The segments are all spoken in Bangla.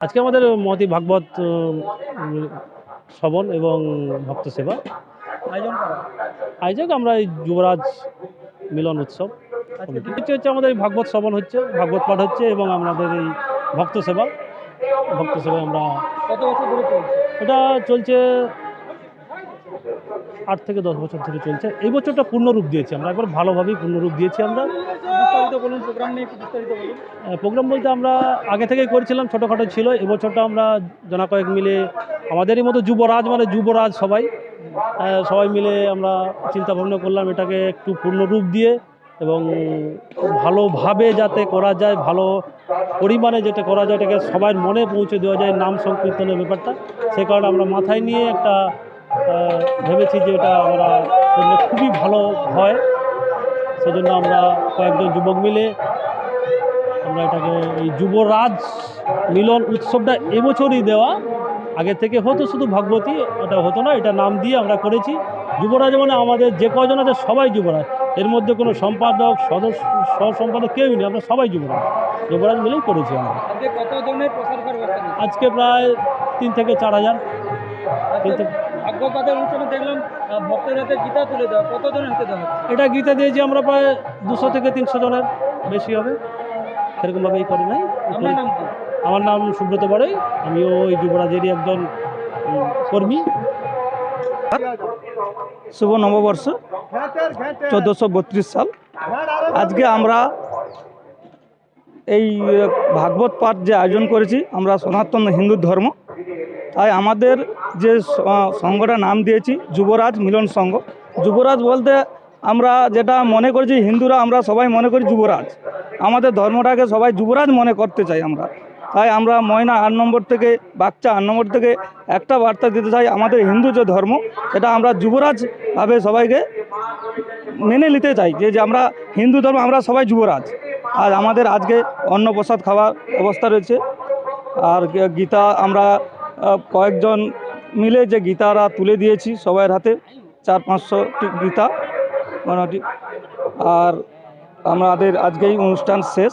আজকে আমাদের মহতি ভাগবত শ্রবণ এবং ভক্ত সেবা। আয়োজন আয়োজক আমরা এই যুবরাজ মিলন উৎসব হচ্ছে হচ্ছে আমাদের এই ভাগবত শ্রবণ হচ্ছে ভাগবত পাঠ হচ্ছে এবং আমাদের এই ভক্ত সেবা। ভক্ত সেবা আমরা কত বছর ধরে চলছে? এটা চলছে আট থেকে দশ বছর ধরে চলছে। এই বছরটা পূর্ণরূপ দিয়েছি আমরা। একবার ভালোভাবেই পূর্ণরূপ দিয়েছি আমরা। বিস্তারিত বলুন প্রোগ্রাম নিয়ে বিস্তারিত বলুন। প্রোগ্রাম বলতে আমরা আগে থেকেই করেছিলাম ছোটোখাটো ছিল। এবছরটা আমরা জনা কয়েক মিলে আমাদেরই মতো যুবরাজ মানে যুবরাজ সবাই সবাই মিলে আমরা চিন্তা ভাবনা করলাম এটাকে একটু পূর্ণরূপ দিয়ে এবং ভালোভাবে যাতে করা যায় ভালো পরিমাণে যেটা করা যায় এটাকে সবার মনে পৌঁছে দেওয়া যায় নাম সংকীর্তনের ব্যাপারটা। সে কারণে আমরা মাথায় নিয়ে একটা ভেবেছি যে এটা আমরা করলে খুবই ভালো হয়। সেজন্য আমরা কয়েকজন যুবক মিলে আমরা এটাকে এই যুবরাজ মিলন উৎসবটা এবছরই দেওয়া। আগে থেকে হতো শুধু ভাগবতী এটা হতো না এটা নাম দিয়ে আমরা করেছি। যুবরাজ মানে আমাদের যে কজন আছে সবাই যুবরাজ। এর মধ্যে কোনো সম্পাদক সদস্য সহ সম্পাদক কেউই নেই আমরা সবাই যুবরাজ। যুবরাজ মিলেই করেছি আমরা। আজকে প্রায় তিন থেকে চার হাজার। আজকে কিন্তু- অনুষ্ঠানে দেখলাম ভক্তের হাতে গীতা তুলে দেওয়া। কত জনের হাতে দেওয়া এটা গীতা দিয়েছি আমরা প্রায় দুশো থেকে তিনশো জনের বেশি হবে। সেরকমভাবেই করি নাই। আপনার নাম কি? আমার নাম সুব্রত বড়াই। আমিও এই যুবরাজেরই একজন কর্মী। শুভ নববর্ষ চোদ্দোশো বত্রিশ সাল। আজকে আমরা এই ভাগবত পাঠ যে আয়োজন করেছি আমরা সনাতন হিন্দু ধর্ম তাই আমাদের যে সংঘটা নাম দিয়েছি, যুবরাজ মিলন সংঘ। যুবরাজ বলতে আমরা যেটা মনে করছি, হিন্দুরা আমরা সবাই মনে করি যুবরাজ। আমাদের ধর্মটাকে সবাই যুবরাজ মনে করতে চাই আমরা। তাই আমরা ময়না আট নম্বর থেকে বাচ্চা আট নম্বর থেকে একটা বার্তা দিতে চাই, আমাদের হিন্দু যে ধর্ম, সেটা আমরা যুবরাজভাবে সবাইকে মেনে নিতে চাই, যে আমরা হিন্দু ধর্ম, আমরা সবাই যুবরাজ। আর আমাদের আজকে অন্নপ্রসাদ খাওয়ার অবস্থা রয়েছে। আর গীতা আমরা কয়েকজন মিলে যে গীতারা তুলে দিয়েছি সবার হাতে চার পাঁচশোটি গীতা মোটামুটি। আর আমাদের আজকেই অনুষ্ঠান শেষ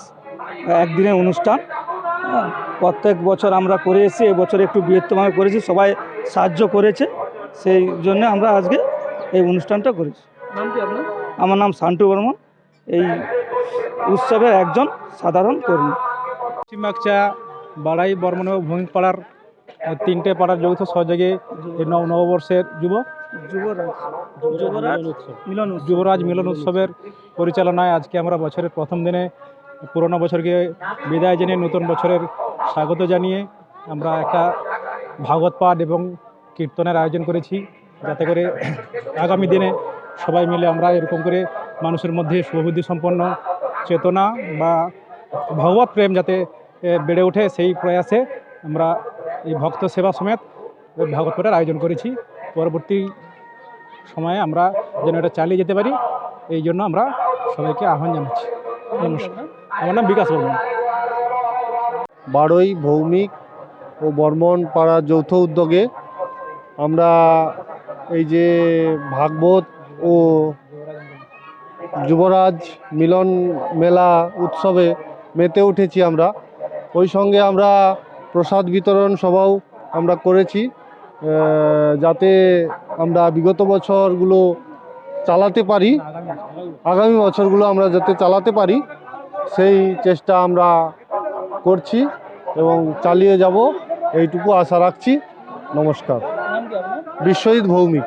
একদিনের অনুষ্ঠান। প্রত্যেক বছর আমরা করে এসেছি এবছর একটু বৃহত্তমভাবে করেছি সবাই সাহায্য করেছে। সেই জন্য আমরা আজকে এই অনুষ্ঠানটা করেছি। নাম কি আপনার? আমার নাম শান্টু বর্মন। এই উৎসবের একজন সাধারণ কর্মী। পশ্চিমবাগচা বাড়াই বর্মন এবং ভূমিপাড়ার তিনটে পাড়ার যৌথ সহযোগে নববর্ষের যুব? যুবরাজ। মিলন যুবরাজ মিলন উৎসবের পরিচালনায় আজকে আমরা বছরের প্রথম দিনে পুরনো বছরকে বিদায় জানিয়ে নতুন বছরের স্বাগত জানিয়ে আমরা একটা ভাগবত পাঠ এবং কীর্তনের আয়োজন করেছি। যাতে করে আগামী দিনে সবাই মিলে আমরা এরকম করে মানুষের মধ্যে সুবুদ্ধি সম্পন্ন চেতনা বা ভগবত প্রেম যাতে বেড়ে ওঠে সেই প্রয়াসে আমরা এই ভক্ত সেবা সমেত ভাগবত পাঠের আয়োজন করেছি। পরবর্তী সময়ে আমরা যেন এটা চালিয়ে যেতে পারি, এই জন্য আমরা সবাইকে আহ্বান জানাচ্ছি। নমস্কার। আমার নাম বিকাশ বর্মন। বারোই ভৌমিক ও বর্মন পাড়ার যৌথ উদ্যোগে আমরা এই যে ভাগবত ও যুবরাজ মিলন মেলা উৎসবে মেতে উঠেছি আমরা। ওই সঙ্গে আমরা প্রসাদ বিতরণ সভাও আমরা করেছি যাতে আমরা বিগত বছরগুলো চালাতে পারি, আগামী বছরগুলো আমরা যাতে চালাতে পারি, সেই চেষ্টা আমরা করছি এবং চালিয়ে যাব, এইটুকু আশা রাখছি। নমস্কার। বিশ্বজিৎ ভৌমিক।